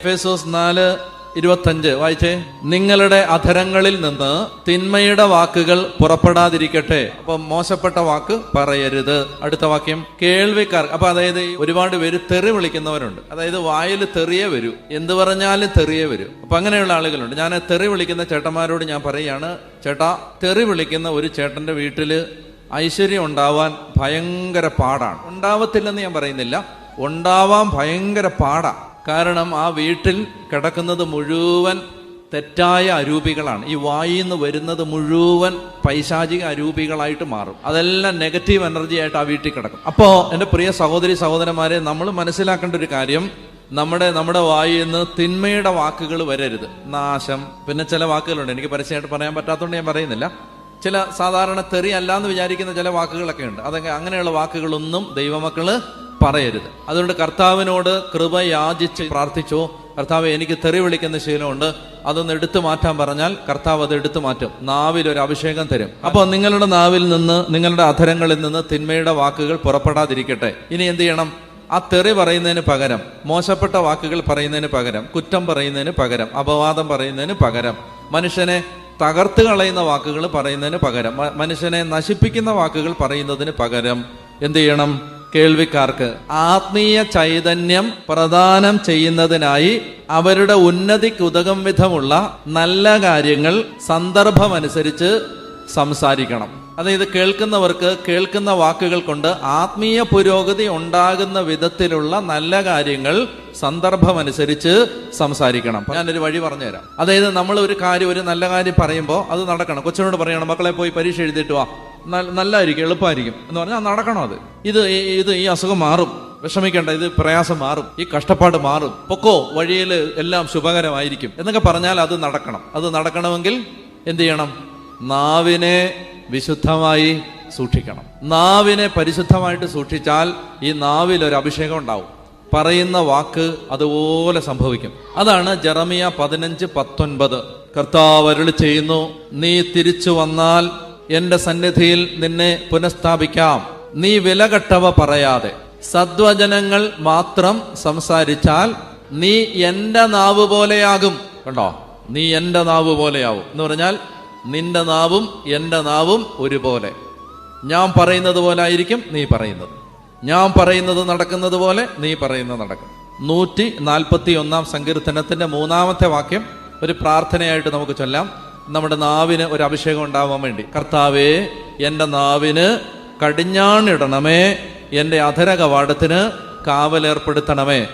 എഫേസോസ് നാല് ഇരുപത്തഞ്ച്. വായിച്ചേ. നിങ്ങളുടെ അധരങ്ങളിൽ നിന്ന് തിന്മയുടെ വാക്കുകൾ പുറപ്പെടാതിരിക്കട്ടെ. അപ്പൊ മോശപ്പെട്ട വാക്ക് പറയരുത്. അടുത്ത വാക്യം. കേൾവിക്കാർ. അപ്പൊ അതായത് ഒരുപാട് പേര് തെറി വിളിക്കുന്നവരുണ്ട്. അതായത് വായിൽ തെറിയെ വരൂ. എന്ത് പറഞ്ഞാലും തെറിയെ വരൂ. അപ്പൊ അങ്ങനെയുള്ള ആളുകളുണ്ട്. ഞാൻ തെറി വിളിക്കുന്ന ചേട്ടന്മാരോട് ഞാൻ പറയുകയാണ് ചേട്ടാ തെറി വിളിക്കുന്ന ഒരു ചേട്ടന്റെ വീട്ടിൽ ഐശ്വര്യം ഉണ്ടാവാൻ ഭയങ്കര പാടാണ്. ഉണ്ടാവത്തില്ലെന്ന് ഞാൻ പറയുന്നില്ല. ഉണ്ടാവാൻ ഭയങ്കര പാടാ. കാരണം ആ വീട്ടിൽ കിടക്കുന്നത് മുഴുവൻ തെറ്റായ അരൂപികളാണ്. ഈ വായിൽ നിന്ന് വരുന്നത് മുഴുവൻ പൈശാചിക അരൂപികളായിട്ട് മാറും. അതെല്ലാം നെഗറ്റീവ് എനർജി ആയിട്ട് ആ വീട്ടിൽ കിടക്കും. അപ്പോൾ എന്റെ പ്രിയ സഹോദരി സഹോദരന്മാരെ നമ്മൾ മനസ്സിലാക്കേണ്ട ഒരു കാര്യം നമ്മുടെ നമ്മുടെ വായിൽ നിന്ന് തിന്മയുടെ വാക്കുകൾ വരരുത്. നാശം. പിന്നെ ചില വാക്കുകളുണ്ട്. എനിക്ക് പരസ്യമായിട്ട് പറയാൻ പറ്റാത്തതുകൊണ്ട് ഞാൻ പറയുന്നില്ല. ചില സാധാരണ തെറി അല്ല എന്ന് വിചാരിക്കുന്ന ചില വാക്കുകളൊക്കെ ഉണ്ട്. അതൊക്കെ അങ്ങനെയുള്ള വാക്കുകളൊന്നും ദൈവമക്കൾ പറയരുത്. അതുകൊണ്ട് കർത്താവിനോട് കൃപ യാചിച്ച് പ്രാർത്ഥിച്ചോ. കർത്താവ് എനിക്ക് തെറി വിളിക്കുന്ന ശീലമുണ്ട്. അതൊന്ന് എടുത്തു മാറ്റാൻ പറഞ്ഞാൽ കർത്താവ് അത് എടുത്തു മാറ്റും. നാവിൽ ഒരു അഭിഷേകം തരും. അപ്പോൾ നിങ്ങളുടെ നാവിൽ നിന്ന് നിങ്ങളുടെ അധരങ്ങളിൽ നിന്ന് തിന്മയുടെ വാക്കുകൾ പുറപ്പെടാതിരിക്കട്ടെ. ഇനി എന്ത് ചെയ്യണം? ആ തെറി പറയുന്നതിന് പകരം മോശപ്പെട്ട വാക്കുകൾ പറയുന്നതിന് പകരം കുറ്റം പറയുന്നതിന് പകരം അപവാദം പറയുന്നതിന് പകരം മനുഷ്യനെ തകർത്ത് കളയുന്ന വാക്കുകൾ പറയുന്നതിന് പകരം മനുഷ്യനെ നശിപ്പിക്കുന്ന വാക്കുകൾ പറയുന്നതിന് പകരം എന്ത് ചെയ്യണം? കേൾവിക്കാർക്ക് ആത്മീയ ചൈതന്യം പ്രദാനം ചെയ്യുന്നതിനായി അവരുടെ ഉന്നതിക്ക് ഉതകം വിധമുള്ള നല്ല കാര്യങ്ങൾ സന്ദർഭമനുസരിച്ച് സംസാരിക്കണം. അതായത് കേൾക്കുന്നവർക്ക് കേൾക്കുന്ന വാക്കുകൾ കൊണ്ട് ആത്മീയ പുരോഗതി ഉണ്ടാകുന്ന വിധത്തിലുള്ള നല്ല കാര്യങ്ങൾ സന്ദർഭമനുസരിച്ച് സംസാരിക്കണം. ഞാനൊരു വഴി പറഞ്ഞുതരാം. അതായത് നമ്മൾ ഒരു കാര്യം ഒരു നല്ല കാര്യം പറയുമ്പോൾ അത് നടക്കണം. കൊച്ചിനോട് പറയണം മക്കളെ പോയി പരീക്ഷ എഴുതിയിട്ട് വാ. നല്ലതായിരിക്കും എളുപ്പമായിരിക്കും എന്ന് പറഞ്ഞാൽ നടക്കണം അത്? ഇത് ഇത് ഈ അസുഖം മാറും. വിഷമിക്കേണ്ട ഇത് പ്രയാസം മാറും. ഈ കഷ്ടപ്പാട് മാറും. പൊക്കോ വഴിയിൽ എല്ലാം ശുഭകരമായിരിക്കും. എന്നൊക്കെ പറഞ്ഞാൽ അത് നടക്കണം. അത് നടക്കണമെങ്കിൽ എന്ത് ചെയ്യണം? നാവിനെ വിശുദ്ധമായി സൂക്ഷിക്കണം. നാവിനെ പരിശുദ്ധമായിട്ട് സൂക്ഷിച്ചാൽ ഈ നാവിൽ ഒരു അഭിഷേകം ഉണ്ടാവും. പറയുന്ന വാക്ക് അതുപോലെ സംഭവിക്കും. അതാണ് ജറമിയ പതിനഞ്ച് പത്തൊൻപത്. കർത്താവ് ചെയ്യുന്നു നീ തിരിച്ചു വന്നാൽ എന്റെ സന്നിധിയിൽ നിന്നെ പുനഃസ്ഥാപിക്കാം. നീ വിലകെട്ടവ പറയാതെ. സദ്വചനങ്ങൾ മാത്രം സംസാരിച്ചാൽ നീ എന്റെ നാവ് പോലെയാകും. കണ്ടോ? നീ എന്റെ നാവ് പോലെയാവും. എന്ന് പറഞ്ഞാൽ നിന്റെ നാവും എന്റെ നാവും ഒരുപോലെ. ഞാൻ പറയുന്നത് പോലെ ആയിരിക്കും നീ പറയുന്നത്. ഞാൻ പറയുന്നത് നടക്കുന്നത് പോലെ നീ പറയുന്നത് നടക്കും. നൂറ്റി നാൽപ്പത്തി ഒന്നാം സങ്കീർത്തനത്തിന്റെ മൂന്നാമത്തെ വാക്യം ഒരു പ്രാർത്ഥനയായിട്ട് നമുക്ക് ചൊല്ലാം. നമ്മുടെ നാവിന് ഒരു അഭിഷേകം ഉണ്ടാവാൻ വേണ്ടി. കർത്താവേ എന്റെ നാവിന് കടിഞ്ഞാണിടണമേ. എന്റെ അധര കവാടത്തിന് കാവലേർപ്പെടുത്തണമേ.